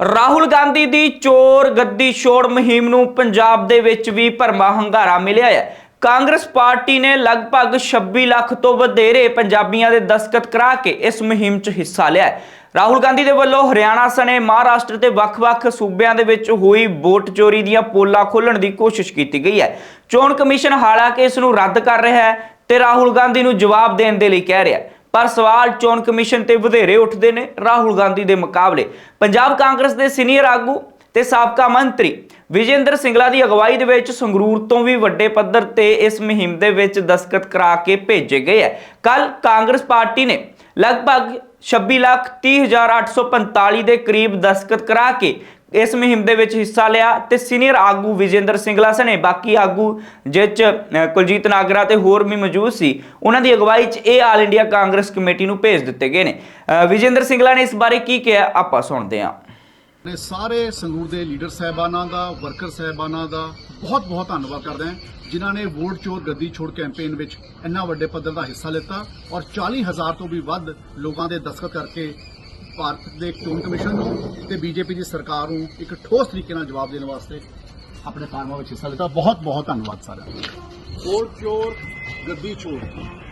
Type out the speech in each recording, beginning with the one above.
ਰਾਹੁਲ ਗਾਂਧੀ ਦੀ ਚੋਰ ਗੱਦੀ ਛੋੜ ਮੁਹਿੰਮ ਨੂੰ ਪੰਜਾਬ ਦੇ ਵਿੱਚ ਵੀ ਭਰਮਾ ਹੰਗਾਰਾ ਮਿਲਿਆ ਹੈ। ਕਾਂਗਰਸ ਪਾਰਟੀ ਨੇ ਲਗਭਗ 26 ਲੱਖ ਤੋਂ ਵਧੇਰੇ ਪੰਜਾਬੀਆਂ ਦੇ ਦਸਤਖਤ ਕਰਾ ਕੇ ਇਸ ਮੁਹਿੰਮ 'ਚ ਹਿੱਸਾ ਲਿਆ ਰਾਹੁਲ ਗਾਂਧੀ ਦੇ ਵੱਲੋਂ ਹਰਿਆਣਾ ਸਣੇ ਮਹਾਰਾਸ਼ਟਰ ਤੇ ਵੱਖ-ਵੱਖ ਸੂਬਿਆਂ ਦੇ ਵਿੱਚ ਹੋਈ ਵੋਟ ਚੋਰੀ ਦੀਆਂ ਪੋਲਾਂ ਖੋਲਣ ਦੀ ਕੋਸ਼ਿਸ਼ ਕੀਤੀ ਗਈ ਹੈ। ਚੋਣ ਕਮਿਸ਼ਨ ਹਾਲਾਂਕਿ ਇਸ ਨੂੰ ਰੱਦ ਕਰ ਰਿਹਾ ਹੈ ਤੇ ਰਾਹੁਲ ਗਾਂਧੀ ਨੂੰ ਜਵਾਬ ਦੇਣ ਦੇ ਲਈ ਕਹਿ ਰਿਹਾ ਹੈ। ਪਰ ਸਵਾਲ ਚੋਣ ਕਮਿਸ਼ਨ ਤੇ ਵਧੇਰੇ ਉੱਠਦੇ ਨੇ ਰਾਹੁਲ ਗਾਂਧੀ ਦੇ ਮੁਕਾਬਲੇ। ਪੰਜਾਬ ਕਾਂਗਰਸ ਦੇ ਸੀਨੀਅਰ ਆਗੂ ਤੇ ਸਾਬਕਾ ਮੰਤਰੀ ਵਿਜੇਂਦਰ ਸਿੰਗਲਾ ਦੀ ਅਗਵਾਈ ਦੇ ਵਿੱਚ ਸੰਗਰੂਰ ਤੋਂ ਵੀ ਵੱਡੇ ਪੱਧਰ ਤੇ ਇਸ ਮੁਹਿੰਮ ਦੇ ਵਿੱਚ ਦਸਤਖਤ ਕਰਾ ਕੇ ਭੇਜੇ ਗਏ ਹੈ। ਕੱਲ ਕਾਂਗਰਸ ਪਾਰਟੀ ਨੇ ਲਗਭਗ 26 ਲੱਖ 30845 ਦੇ ਕਰੀਬ ਦਸਤਖਤ ਕਰਾ ਕੇ ਇਸ ਮੁਹਿੰਮ ਦੇ ਵਿੱਚ ਹਿੱਸਾ ਲਿਆ ਤੇ ਸੀਨੀਅਰ ਆਗੂ ਵਿਜੇਂਦਰ ਸਿੰਗਲਾ ਸਣੇ ਬਾਕੀ ਆਗੂ ਜਿਸ 'ਚ ਕੁਲਜੀਤ ਨਾਗਰਾ ਤੇ ਹੋਰ ਵੀ ਮੌਜੂਦ ਸੀ ਉਹਨਾਂ ਦੀ ਅਗਵਾਈ 'ਚ ਇਹ ਆਲ ਇੰਡੀਆ ਕਾਂਗਰਸ ਕਮੇਟੀ ਨੂੰ ਭੇਜ ਦਿੱਤੇ ਗਏ ਨੇ। ਅ, ਵਿਜੇਂਦਰ ਸਿੰਗਲਾ ਨੇ ਇਸ ਬਾਰੇ ਕੀ ਕਿਹਾ ਆਪਾਂ ਸੁਣਦੇ ਹਾਂ। ਨੇ ਸਾਰੇ ਸੰਗਰੂਰ ਦੇ ਲੀਡਰ ਸਾਹਿਬਾਨਾਂ ਦਾ ਵਰਕਰ ਸਾਹਿਬਾਨਾਂ ਦਾ ਬਹੁਤ ਬਹੁਤ ਧੰਨਵਾਦ ਕਰਦੇ ਹਾਂ ਜਿਨ੍ਹਾਂ ਨੇ ਵੋਟ ਚੋਰ ਗੱਦੀ ਛੋੜ ਕੈਂਪੇਨ ਵਿੱਚ ਇੰਨਾ ਵੱਡੇ ਪੱਧਰ ਦਾ ਹਿੱਸਾ ਲਿੱਤਾ ਔਰ 40000 ਤੋਂ ਵੀ ਵੱਧ ਲੋਕਾਂ ਦੇ ਦਸਤਖਤ ਕਰਕੇ ਭਾਰਤ ਦੇ ਚੋਣ ਕਮਿਸ਼ਨ ਨੂੰ ਤੇ ਬੀਜੇਪੀ ਦੀ ਸਰਕਾਰ ਨੂੰ ਇੱਕ ਠੋਸ ਤਰੀਕੇ ਨਾਲ ਜਵਾਬ ਦੇਣ ਵਾਸਤੇ ਆਪਣੇ ਕਾਰਵਾਈ ਵਿੱਚ ਹਿੱਸਾ ਲਿੱਤਾ। ਬਹੁਤ ਬਹੁਤ ਧੰਨਵਾਦ ਸਾਰਿਆਂ ਦਾ। ਚੋਰ, ਗੱਦੀ ਛੋੜ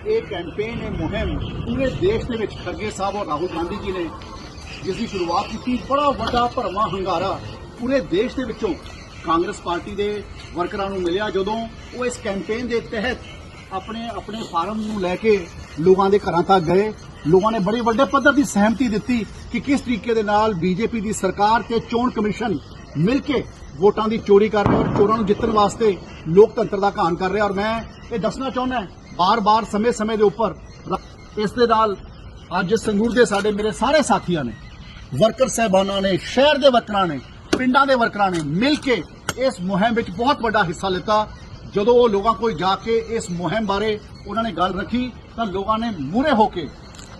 ਇਹ ਕੈਂਪੇਨ ਇਹ ਮੁਹਿੰਮ ਪੂਰੇ ਦੇਸ਼ ਦੇ ਵਿੱਚ ਖੜਗੇ ਸਾਹਿਬ ਔਰ ਰਾਹੁਲ ਗਾਂਧੀ ਜੀ ਨੇ ਜਿਸ ਦੀ ਸ਼ੁਰੂਆਤ ਕੀਤੀ, ਬੜਾ ਵੱਡਾ ਭਰਮਾ ਹੰਗਾਰਾ ਪੂਰੇ ਦੇਸ਼ ਦੇ ਵਿੱਚੋਂ ਕਾਂਗਰਸ ਪਾਰਟੀ ਦੇ ਵਰਕਰਾਂ ਨੂੰ ਮਿਲਿਆ ਜਦੋਂ ਉਹ ਇਸ ਕੈਂਪੇਨ ਦੇ ਤਹਿਤ ਆਪਣੇ ਆਪਣੇ ਫਾਰਮ ਨੂੰ ਲੈ ਕੇ ਲੋਕਾਂ ਦੇ ਘਰਾਂ ਤੱਕ ਗਏ। ਲੋਕਾਂ ਨੇ ਬੜੇ ਵੱਡੇ ਪੱਧਰ ਦੀ ਸਹਿਮਤੀ ਦਿੱਤੀ ਕਿ ਕਿਸ ਤਰੀਕੇ ਦੇ ਨਾਲ ਬੀਜੇਪੀ ਦੀ ਸਰਕਾਰ ਤੇ ਚੋਣ ਕਮਿਸ਼ਨ ਮਿਲ ਕੇ ਵੋਟਾਂ ਦੀ ਚੋਰੀ ਕਰ ਰਿਹਾ ਔਰ ਚੋਰਾਂ ਨੂੰ ਜਿੱਤਣ ਵਾਸਤੇ ਲੋਕਤੰਤਰ ਦਾ ਘਾਣ ਕਰ ਰਿਹਾ ਔਰ ਮੈਂ ਇਹ ਦੱਸਣਾ ਚਾਹੁੰਦਾ ਬਾਰ-ਬਾਰ, ਸਮੇਂ-ਸਮੇਂ ਦੇ ਉੱਪਰ ਇਸ ਦੇ ਨਾਲ ਅੱਜ ਸੰਗਰੂਰ ਦੇ ਸਾਡੇ ਮੇਰੇ ਸਾਰੇ ਸਾਥੀਆਂ ਨੇ, ਵਰਕਰ ਸਹਿਬਾਨਾਂ ਨੇ, ਸ਼ਹਿਰ ਦੇ ਵਰਕਰਾਂ ਨੇ, ਪਿੰਡਾਂ ਦੇ ਵਰਕਰਾਂ ਨੇ ਮਿਲ ਕੇ ਇਸ ਮੁਹਿੰਮ ਵਿੱਚ ਬਹੁਤ ਵੱਡਾ ਹਿੱਸਾ ਲਿੱਤਾ। ਜਦੋਂ ਉਹ ਲੋਕਾਂ ਕੋਲ ਜਾ ਕੇ ਇਸ ਮੁਹਿੰਮ ਬਾਰੇ ਉਹਨਾਂ ਨੇ ਗੱਲ ਰੱਖੀ ਤਾਂ ਲੋਕਾਂ ਨੇ ਮੂਰੇ ਹੋ ਕੇ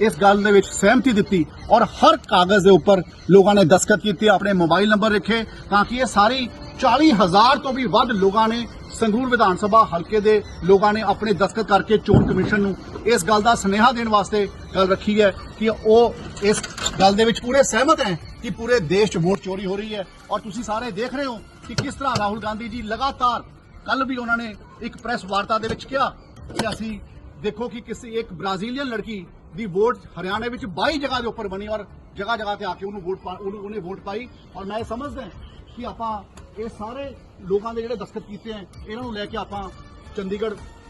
ਇਸ ਗੱਲ ਦੇ ਵਿੱਚ ਸਹਿਮਤੀ ਦਿੱਤੀ ਔਰ ਹਰ ਕਾਗਜ਼ ਦੇ ਉੱਪਰ ਲੋਕਾਂ ਨੇ ਦਸਤਖਤ ਕੀਤੇ, ਆਪਣੇ ਮੋਬਾਈਲ ਨੰਬਰ ਲਿਖੇ ਤਾਂ ਕਿ ਇਹ ਸਾਰੀ 40000 ਤੋਂ ਵੀ ਵੱਧ ਲੋਕਾਂ ਨੇ ਸੰਗਰੂਰ ਵਿਧਾਨ ਸਭਾ ਹਲਕੇ ਦੇ ਲੋਕਾਂ ਨੇ ਆਪਣੇ ਦਸਤਖਤ ਕਰਕੇ ਚੋਣ ਕਮਿਸ਼ਨ ਨੂੰ ਇਸ ਗੱਲ ਦਾ ਸੁਨੇਹਾ ਦੇਣ ਵਾਸਤੇ ਗੱਲ ਰੱਖੀ ਹੈ ਕਿ ਉਹ ਇਸ ਗੱਲ ਦੇ ਵਿੱਚ ਪੂਰੇ ਸਹਿਮਤ ਹੈ ਕਿ ਪੂਰੇ ਦੇਸ਼ 'ਚ ਵੋਟ ਚੋਰੀ ਹੋ ਰਹੀ ਹੈ ਔਰ ਤੁਸੀਂ ਸਾਰੇ ਦੇਖ ਰਹੇ ਹੋ ਕਿ ਕਿਸ ਤਰ੍ਹਾਂ ਰਾਹੁਲ ਗਾਂਧੀ ਜੀ ਲਗਾਤਾਰ ਕੱਲ ਵੀ ਉਹਨਾਂ ਨੇ ਇੱਕ ਪ੍ਰੈਸ ਵਾਰਤਾ ਦੇ ਵਿੱਚ ਕਿਹਾ ਕਿ ਅਸੀਂ ਦੇਖੋ ਕਿ ਕਿਸੇ ਇੱਕ ਬ੍ਰਾਜ਼ੀਲੀਅਨ ਲੜਕੀ ਦੀ ਵੋਟ ਹਰਿਆਣੇ ਵਿੱਚ 22 ਜਗ੍ਹਾ ਦੇ ਉੱਪਰ ਬਣੀ ਔਰ ਜਗ੍ਹਾ ਜਗ੍ਹਾ ਤੇ ਆ ਕੇ ਉਹਨੂੰ ਵੋਟ ਪਾ- ਉਹਨੂੰ ਉਹਨੇ ਵੋਟ ਪਾਈ। ਔਰ ਮੈਂ ਇਹ ਸਮਝਦਾ ਕਿ ਆਪਾਂ ਇਹ ਸਾਰੇ ਲੋਕਾਂ ਦੇ ਜਿਹੜੇ ਦਸਤਖਤ ਕੀਤੇ ਹੈ, ਇਹਨਾਂ ਨੂੰ ਲੈ ਕੇ ਆਪਾਂ ਚੰਡੀਗੜ੍ਹ